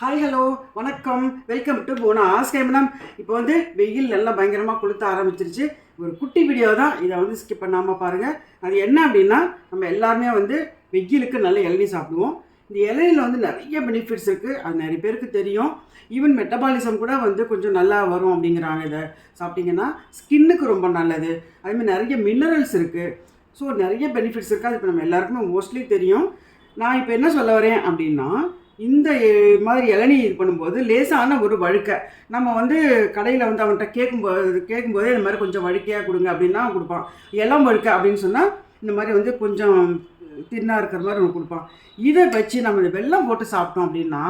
Hi hello வணக்கம். Welcome to போனாஸ் ஆஸ்கேமனம் இப்போ வந்து வெயில் நல்லா பயங்கரமாக கொளுத்த ஆரம்பிச்சிருச்சு. ஒரு குட்டி வீடியோ தான். இதை வந்து ஸ்கிப் பண்ணாமல் பாருங்கள் அது என்ன அப்படின்னா நம்ம எல்லாருமே வந்து வெயிலுக்கு நல்ல இளநீ சாப்பிடுவோம். இந்த இலையில் வந்து நிறைய பெனிஃபிட்ஸ் இருக்குது அது நிறைய பேருக்கு தெரியும். ஈவன் மெட்டபாலிசம் கூட வந்து கொஞ்சம் நல்லா வரும் அப்படிங்கிறாங்க இதை சாப்பிட்டிங்கன்னா ஸ்கின்னுக்கு ரொம்ப நல்லது. அதேமாதிரி நிறைய மினரல்ஸ் இருக்குது ஸோ நிறைய பெனிஃபிட்ஸ் இருக்குது அது இப்போ நம்ம எல்லாருக்குமே மோஸ்ட்லி தெரியும். நான் இப்போ என்ன சொல்ல வரேன் அப்படின்னா இந்த மாதிரி இளநீ இது பண்ணும்போது லேசான ஒரு வழுக்கை. நம்ம வந்து கடையில் வந்து அவன்கிட்ட கேட்கும்போது கேட்கும்போதே இந்த மாதிரி கொஞ்சம் வழுக்கையாக கொடுங்க அப்படின்னா கொடுப்பான். இளம் வழுக்கை அப்படின்னு சொன்னால் இந்த மாதிரி வந்து கொஞ்சம் தின்னாக இருக்கிற மாதிரி நம்ம கொடுப்பான். இதை வச்சு நம்ம இந்த போட்டு சாப்பிட்டோம் அப்படின்னா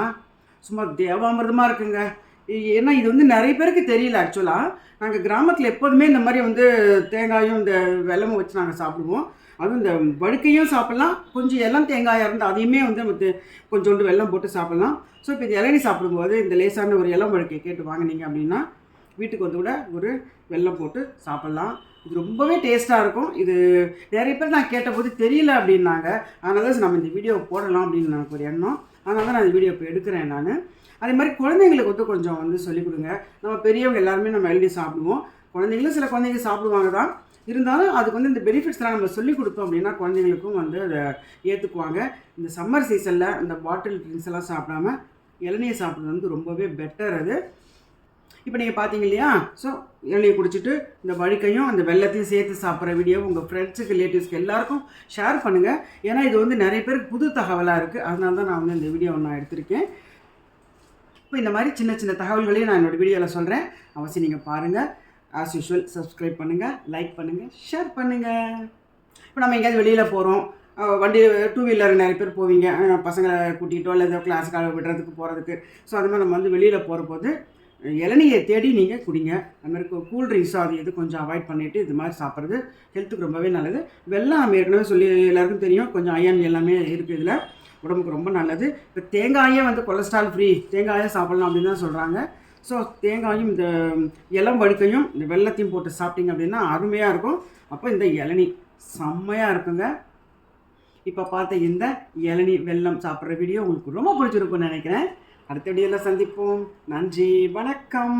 சும்மா தேவாமிரதமாக இருக்குங்க. ஏன்னா இது வந்து நிறைய பேருக்கு தெரியல ஆக்சுவலாக நாங்கள் கிராமத்தில் எப்போதுமே இந்த மாதிரி வந்து தேங்காயும் இந்த வெல்லமும் வச்சு நாங்கள் சாப்பிடுவோம். அதுவும் இந்த வழுக்கையும் சாப்பிட்லாம். கொஞ்சம் இளம் தேங்காயாக இருந்தால் அதையுமே வந்து நம்ம கொஞ்சோண்டு வெல்லம் போட்டு சாப்பிட்லாம். ஸோ இப்போ இந்த இளநி சாப்பிடும்போது இந்த லேசான ஒரு இளம் வழுக்கை கேட்டு வாங்கினீங்க அப்படின்னா வீட்டுக்கு வந்து கூட ஒரு வெல்லம் போட்டு சாப்பிட்லாம். இது ரொம்பவே டேஸ்ட்டாக இருக்கும். இது நிறைய பேர் நான் கேட்டபோது தெரியல அப்படின்னாங்க. அதனால தான் நம்ம இந்த வீடியோ போடலாம் அப்படின்னு எனக்கு ஒரு எண்ணம். அதனால தான் நான் இந்த வீடியோ இப்போ எடுக்கிறேன் நான். அதே மாதிரி குழந்தைங்களுக்கு வந்து கொஞ்சம் வந்து சொல்லிக் கொடுங்க. நம்ம பெரியவங்க எல்லாருமே நம்ம எழுதி சாப்பிடுவோம். குழந்தைங்களும் சில குழந்தைங்க சாப்பிடுவாங்க தான். இருந்தாலும் அதுக்கு வந்து இந்த பெனிஃபிட்ஸ்லாம் நம்ம சொல்லிக் கொடுத்தோம் அப்படின்னா குழந்தைங்களுக்கும் வந்து அதை ஏற்றுக்குவாங்க இந்த சம்மர் சீசனில் இந்த பாட்டில் ட்ரிங்க்ஸ் எல்லாம் சாப்பிடாம இளநீயை சாப்பிட்றது வந்து ரொம்பவே பெட்டர் அது. இப்போ நீங்கள் பார்த்தீங்க இல்லையா? ஸோ இளநியை குடிச்சிட்டு இந்த வழுக்கையும் அந்த வெள்ளத்தையும் சேர்த்து சாப்பிட்ற வீடியோ உங்கள் ஃப்ரெண்ட்ஸுக்கு ரிலேட்டிவ்ஸ்க்கு எல்லாருக்கும் ஷேர் பண்ணுங்கள் ஏன்னா இது வந்து நிறைய பேருக்கு புது தகவலாக இருக்குது அதனால தான் நான் வந்து இந்த வீடியோ நான் எடுத்திருக்கேன். இப்போ இந்த மாதிரி சின்ன சின்ன தகவல்களையும் நான் என்னோடய வீடியோவில் சொல்கிறேன் அவசியம் நீங்கள் பாருங்கள் ஆஸ் யூஷுவல் சப்ஸ்கிரைப் பண்ணுங்கள் லைக் பண்ணுங்கள் ஷேர் பண்ணுங்கள் இப்போ நம்ம எங்கேயாவது வெளியில் போகிறோம் வண்டி டூ வீலர் நிறைய பேர் போவீங்க. பசங்களை கூட்டிகிட்டோ இல்லை ஏதோ கிளாஸுக்காக விடுறதுக்கு போகிறதுக்கு ஸோ அது மாதிரி நம்ம வந்து வெளியில் போகிற போது இளநியை தேடி நீங்கள் குடிங்க. அது மாதிரி கூல் ட்ரிங்க்ஸோ அது இது கொஞ்சம் அவாய்ட் பண்ணிவிட்டு இது மாதிரி சாப்பிட்றது ஹெல்த்துக்கு ரொம்பவே நல்லது. வெள்ளம் ஏற்கனவே சொல்லி எல்லாருக்கும் தெரியும். கொஞ்சம் அயன் எல்லாமே இருக்குது இதில். உடம்புக்கு ரொம்ப நல்லது. இப்போ தேங்காயே வந்து கொலஸ்ட்ரால் ஃப்ரீ தேங்காயே சாப்பிட்லாம் அப்படின்னு தான் சொல்கிறாங்க ஸோ தேங்காயும் இந்த இளம் வழுக்கையும் இந்த வெள்ளத்தையும் போட்டு சாப்பிட்டீங்க அப்படின்னா அருமையாக இருக்கும். அப்போ இந்த இளநி செம்மையாக இருக்குங்க. இப்போ பார்த்த இந்த இளநி வெல்லம் சாப்பிட்ற வீடியோ உங்களுக்கு ரொம்ப பிடிச்சிருக்கும்னு நினைக்கிறேன். அடுத்த வீடியோவில் சந்திப்போம். நன்றி. வணக்கம்.